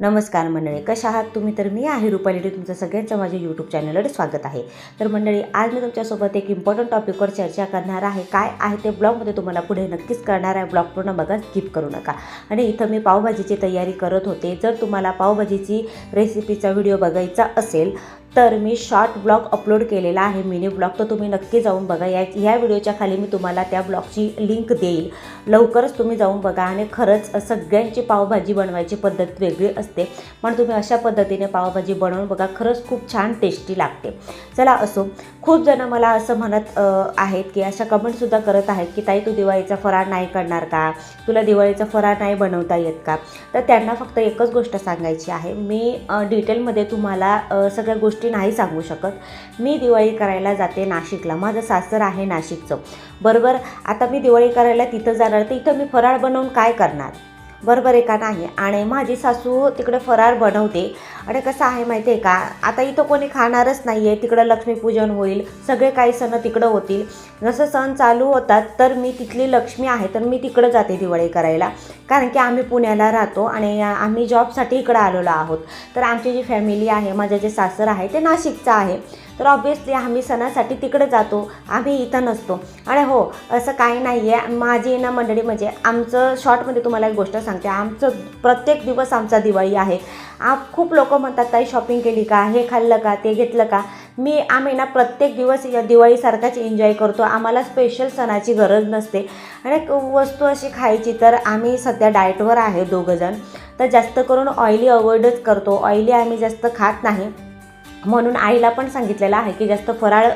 नमस्कार मंडळी कशा आहात तुम्ही? तर मी आहे रुपाली तुमचं सगळ्यांचं माझ्या यूट्यूब चॅनलवर स्वागत आहे. तर मंडळी आज मी तुमच्यासोबत एक इम्पॉर्टंट टॉपिकवर चर्चा करणार आहे. काय आहे ते ब्लॉगमध्ये तुम्हाला पुढे नक्कीच करणार आहे. ब्लॉग पूर्ण बघा स्किप करू नका. आणि इथं मी पावभाजीची तयारी करत होते. जर तुम्हाला पावभाजीची रेसिपीचा व्हिडिओ बघायचा असेल तर मी शॉर्ट ब्लॉग अपलोड केलेला आहे. मिनी ब्लॉग तर तुम्ही नक्की जाऊन बघा. या ह्या व्हिडिओच्या खाली मी तुम्हाला त्या ब्लॉगची लिंक देईल. लवकरच तुम्ही जाऊन बघा आणि खरंच सगळ्यांची पावभाजी बनवायची पद्धत वेगळी असते. पण तुम्ही अशा पद्धतीने पावभाजी बनवून बघा. खरंच खूप छान टेस्टी लागते. चला असो. खूप जण मला असं म्हणत आहेत की अशा कमेंटसुद्धा करत आहेत की ताई तू दिवाळीचा फराळ नाही करणार का? तुला दिवाळीचा फराळ नाही बनवता येत का? तर त्यांना फक्त एकच गोष्ट सांगायची आहे. मी डिटेलमध्ये तुम्हाला सगळ्या गोष्टी नाही सांगू शकत. मी दिवाळी करायला जाते नाशिकला. माझं सासर आहे नाशिकचं. बरोबर? आता मी दिवाळी करायला तिथं जाणार. तर इथं मी फराळ बनवून काय करणार? बरोबर आहे का नाही? आणि माझी सासू तिकडे फरार बनवते. आणि कसं आहे माहिती आहे का? आता इथं कोणी खाणारच नाही आहे तिकडं लक्ष्मीपूजन होईल. सगळे काही सण तिकडं होतील. जसं सण चालू होतात तर मी तिथली लक्ष्मी आहे तर मी तिकडं जाते दिवाळी करायला. कारण की आम्ही पुण्याला राहतो आणि आम्ही जॉबसाठी इकडं आलेलो आहोत. तर आमची जी फॅमिली आहे माझं जे सासर आहे ते नाशिकचं आहे. तर ऑब्वियसली आम्ही सणासाठी तिकडे जातो. आम्ही इथं नसतो. आणि हो असं काही नाही आहे माझी ना मंडळी म्हणजे आमचं शॉर्टमध्ये तुम्हाला एक गोष्ट सांगते. आमचं प्रत्येक दिवस आमचा दिवाळी आहे. आप खूप लोक म्हणतात ताई शॉपिंग केली का? हे खाल्लं का? ते घेतलं का? मी आम्ही ना प्रत्येक दिवस या दिवाळीसारखाच एन्जॉय करतो. आम्हाला स्पेशल सणाची गरज नसते. आणि वस्तू अशी खायची तर आम्ही सध्या डाएटवर आहे दोघंजण. तर जास्त करून ऑइली अवॉइडच करतो. ऑइली आम्ही जास्त खात नाही. म्हणून आईला पण सांगितलेलं आहे की जास्त फराळ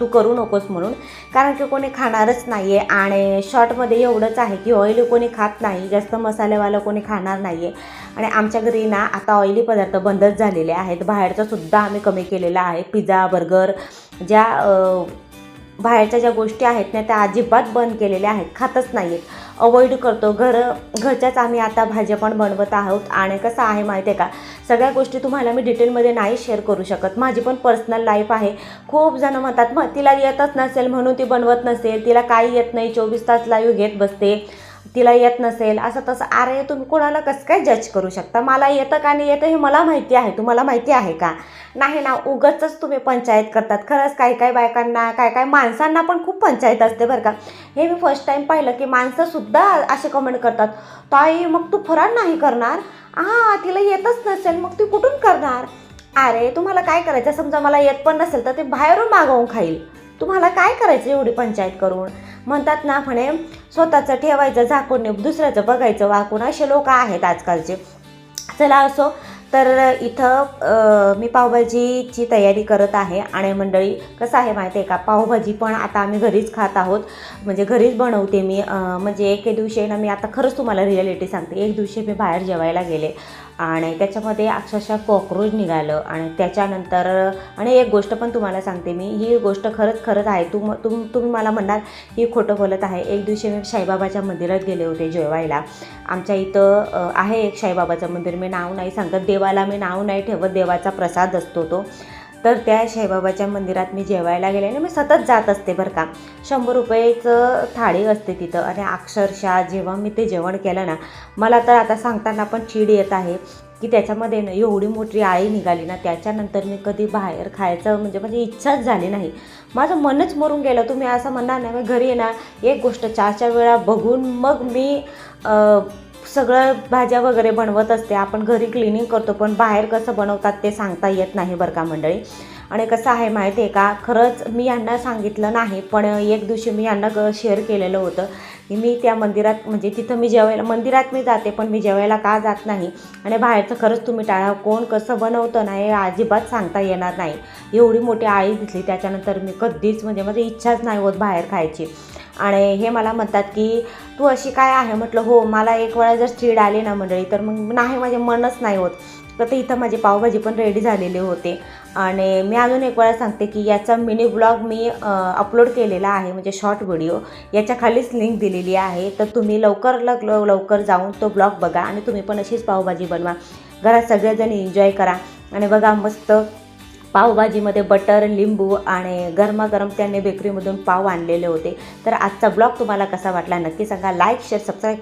तू करू नकोस म्हणून. कारण की कोणी खाणारच नाही आहे आणि शॉर्टमध्ये एवढंच आहे की ऑइली कोणी खात नाही जास्त मसालेवालं कोणी खाणार नाही आहे आणि आमच्या घरी ना आता ऑइली पदार्थ बंदच झालेले आहेत. बाहेरचंसुद्धा आम्ही कमी केलेलं आहे. पिझ्झा बर्गर ज्या बाहेरच्या ज्या गोष्टी आहेत ना त्या अजिबात बंद केलेल्या आहेत. खातच नाही आहेत अवॉइड करतो. घर घरच्याच आम्ही आता भाज्या पण बनवत आहोत. आणि कसं आहे माहिती आहे का? सगळ्या गोष्टी तुम्हाला मी डिटेलमध्ये नाही शेअर करू शकत. माझी पण पर्सनल लाईफ आहे. खूप जणं म्हणतात मग तिला येतच नसेल म्हणून ती बनवत नसेल. तिला काही येत नाही. चोवीस तास लाईव्ह घेत बसते. तिला येत नसेल असं तसं. अरे तुम्ही कोणाला कसं काय जज करू शकता? मला येतं का नाही येतं हे मला माहिती आहे. तुम्हाला माहिती आहे का? नाही ना उगतच तुम्ही पंचायत करतात. खरंच काही काही बायकांना काय काय माणसांना पण खूप पंचायत असते बरं का. हे मी फर्स्ट टाईम पाहिलं की माणसंसुद्धा असे कमेंट करतात. ताई मग तू फरार नाही करणार? हां तिला येतच नसेल मग ती कुठून करणार? अरे तुम्हाला काय करायचं? समजा मला येत पण नसेल तर ते बाहेरून मागवून खाईल. तुम्हाला काय करायचं एवढी पंचायत करून? म्हणतात ना म्हणे स्वतःचं ठेवायचं झाकून दुसऱ्याचं बघायचं वाकून असे लोक आहेत आजकालचे. चला असो तर इथं मी पावभाजीची तयारी करत आहे. आणि मंडळी कसं आहे माहिती आहे का? पावभाजी पण आता आम्ही घरीच खात आहोत. म्हणजे घरीच बनवते मी. म्हणजे एके दिवशी ना मी आता खरंच तुम्हाला रिॲलिटी सांगते. एक दिवशी मी बाहेर जेवायला गेले. आणि त्याच्यामध्ये अक्षरशः कॉक्रोच निघालं. आणि त्याच्यानंतर आणि एक गोष्ट पण तुम्हाला सांगते मी ही गोष्ट खरंच खरंच आहे. तुम तुम तुम्ही मला म्हणणार ही खोटं बोलत आहे. एक दिवशी मी साईबाबाच्या मंदिरात गेले होते जेवायला. आमच्या इथं आहे एक साईबाबाचं मंदिर. मी नाव नाही सांगत. देवाला मी नाव नाही ठेवत. देवाचा प्रसाद असतो तो. तर त्या साईबाबाच्या मंदिरात मी जेवायला गेले आणि मी सतत जात असते बरं का. शंभर रुपयेचं थाळी असते तिथं आणि अक्षरशः जेव्हा मी ते जेवण केलं ना मला तर आता सांगताना पण चीड येत आहे की त्याच्यामध्ये ना एवढी मोठी आळी निघाली ना त्याच्यानंतर मी कधी बाहेर खायचं म्हणजे माझी इच्छाच झाली नाही. माझं मनच मरून गेलं. तुम्ही असं म्हणणार नाही मी घरी आहे ना एक गोष्ट चार चार वेळा बघून मग मी सगळं भाज्या वगैरे बनवत असते. आपण घरी क्लिनिंग करतो पण बाहेर कसं बनवतात ते सांगता येत नाही बरं का मंडळी. आणि कसं आहे माहिती आहे का? खरंच मी यांना सांगितलं नाही पण एक दिवशी मी यांना ग शेअर केलेलं होतं की मी त्या मंदिरात म्हणजे तिथं मी जेवायला मंदिरात मी जाते पण मी जेवायला का जात नाही? आणि बाहेरचं खरंच तुम्ही टाळा कोण कसं बनवतं ना हे अजिबात सांगता येणार नाही. एवढी मोठी आळी दिसली त्याच्यानंतर मी कधीच म्हणजे माझी इच्छाच नाही होत बाहेर खायची. आणि हे मला म्हणतात की तू अशी काय आहे? म्हटलं हो मला एक वेळा जर स्थिड आली ना मंडळी तर मग नाही माझे मनच नाही होत. तर ते इथं माझी पावभाजी पण रेडी झालेली होते. आणि मी अजून एक वेळा सांगते की याचा मिनी ब्लॉग मी अपलोड केलेला आहे म्हणजे शॉर्ट व्हिडिओ याच्या खालीच लिंक दिलेली आहे. तर तुम्ही लवकर लग लवकर जाऊन तो ब्लॉग बघा आणि तुम्ही पण अशीच पावभाजी बनवा. घरात सगळेजण एन्जॉय करा. आणि बघा मस्त पावभाजीमध्ये बटर लिंबू आणि गरमागरम त्यांनी बेकरीमधून पाव आणलेले होते. तर आजचा ब्लॉग तुम्हाला कसा वाटला नक्की सांगा. Like share subscribe